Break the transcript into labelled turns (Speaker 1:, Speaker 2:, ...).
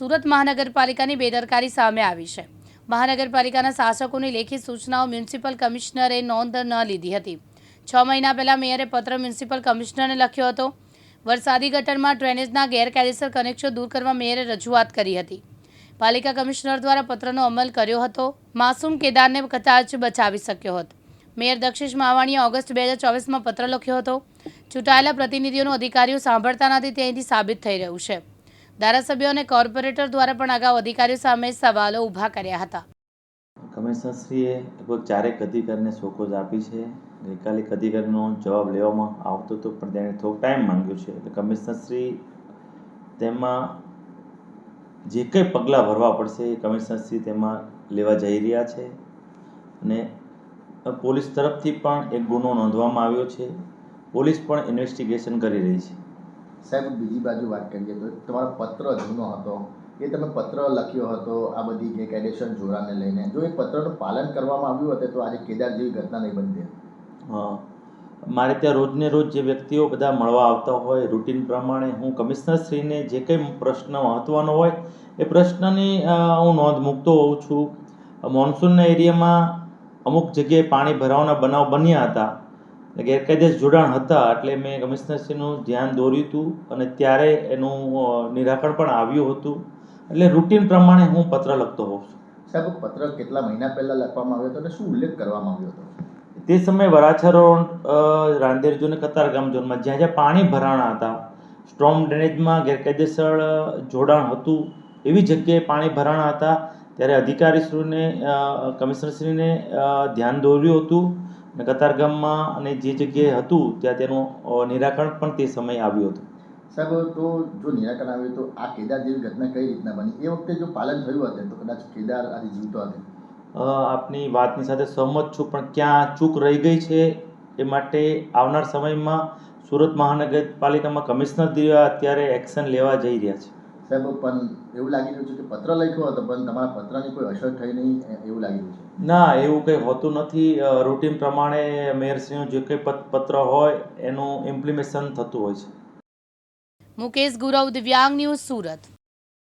Speaker 1: સુરત મહાનગરપાલિકાની બેદરકારી સામે આવી છે. મહાનગરપાલિકાના શાસકોની લેખિત સૂચનાઓ મ્યુનિસિપલ કમિશનરે નોંધ ન લીધી હતી. છ મહિના પહેલાં મેયરે પત્ર મ્યુનિસિપલ કમિશનરને લખ્યો હતો. વરસાદી ગટરમાં ડ્રેનેજના ગેરકાયદેસર કનેક્શન દૂર કરવા મેયરે રજૂઆત કરી હતી. પાલિકા કમિશનર દ્વારા પત્રનો અમલ કર્યો હતો. માસૂમ કેદારને કદાચ બચાવી શક્યો હતો. મેયર દક્ષિશ માવાણીએ ઓગસ્ટ બે હજાર ચોવીસમાં પત્ર લખ્યો હતો. ચૂંટાયેલા પ્રતિનિધિઓનું અધિકારીઓ સાંભળતા નથી, તે સાબિત થઈ રહ્યું છે. ધારાસભ્યો અને કોર્પોરેટર દ્વારા પણ અગાઉ અધિકારીઓ સામે સવાલો ઊભા કર્યા હતા.
Speaker 2: કમિશનરશ્રીએ લગભગ ચારેક અધિકારીને સોકોજ આપી છે. ગઈકાલે એક અધિકારીનો જવાબ લેવામાં આવતો હતો, પણ તેણે થોડોક ટાઈમ માંગ્યો છે. એટલે કમિશનરશ્રી તેમાં જે કંઈ પગલાં ભરવા પડશે એ કમિશનરશ્રી તેમાં લેવા જઈ રહ્યા છે. અને પોલીસ તરફથી પણ એક ગુનો નોંધવામાં આવ્યો છે. પોલીસ પણ ઇન્વેસ્ટિગેશન કરી રહી છે.
Speaker 3: સાહેબ બીજી બાજુ વાત કરીએ તો તમારો પત્ર જૂનો હતો, એ તમે પત્ર લખ્યો હતો, આ બધી ગેરકાયદેસર જોરાને લઈને. જો એ પત્રનું પાલન કરવામાં આવ્યું હતું, તો આજે કેદાર જેવી ઘટના નહીં બનતી
Speaker 2: હા. મારે ત્યાં રોજને રોજ જે વ્યક્તિઓ બધા મળવા આવતા હોય, રૂટીન પ્રમાણે હું કમિશનરશ્રીને જે કંઈ પ્રશ્ન મહત્ત્વનો હોય, એ પ્રશ્નની હું નોંધ મૂકતો હોઉં છું. મોન્સૂનના એરિયામાં અમુક જગ્યાએ પાણી ભરાવાના બનાવ બન્યા હતા. ગેરકાયદેસર જોડાણ હતા એટલે મેં કમિશનરશ્રીનું ધ્યાન દોર્યું હતું અને ત્યારે એનું નિરાકરણ પણ આવ્યું હતું. એટલે રૂટીન પ્રમાણે હું પત્ર લખતો હોઉં છું.
Speaker 3: સાહેબ પત્ર કેટલા મહિના પહેલાં લખવામાં આવ્યો હતો અને શું ઉલ્લેખ કરવામાં આવ્યો હતો?
Speaker 2: તે સમયે વરાછા રોડ અ, રાંદેર ઝોન અને કતારગામ ઝોનમાં જ્યાં જ્યાં પાણી ભરાણા હતા સ્ટ્રોમ ડ્રેનેજમાં ગેરકાયદેસર જોડાણ હતું એવી જગ્યાએ પાણી ભરાણા હતા. ત્યારે અધિકારીશ્રીને કમિશનરશ્રીને ધ્યાન દોર્યું હતું. અને કતારગામમાં અને જે જગ્યાએ હતું ત્યાં તેનું નિરાકરણ પણ તે સમયે આવ્યું હતું.
Speaker 3: સાહેબ તો જો નિરાકરણ આવ્યું તો આ કેદાર જેવી ઘટના કઈ રીતના બની? એ વખતે જો પાલન થયું હતું તો કદાચ કેદાર આજે જીવતો હતો
Speaker 2: આપની વાતની સાથે સહમત છું પણ ક્યાં ચૂક રહી ગઈ છે એ માટે આવનાર સમયમાં સુરત મહાનગરપાલિકામાં કમિશનર દ્વારા અત્યારે એક્શન લેવા જઈ રહ્યા છે.
Speaker 3: સાહેબ પણ એવું લાગી રહ્યું છે કે પત્ર લખ્યો હતો પણ તમારા પત્રની કોઈ અસર થઈ નહીં એવું લાગી રહ્યું છે.
Speaker 2: ના એવું કંઈ હોતું નથી. રૂટીન પ્રમાણે મેયરસિંહ જે કંઈ પત- પત્ર હોય એનું ઇમ્પ્લિમેશન થતું હોય છે.
Speaker 1: મુકેશ ગુરવ દિવ્યાંગ ન્યૂઝ સુરત.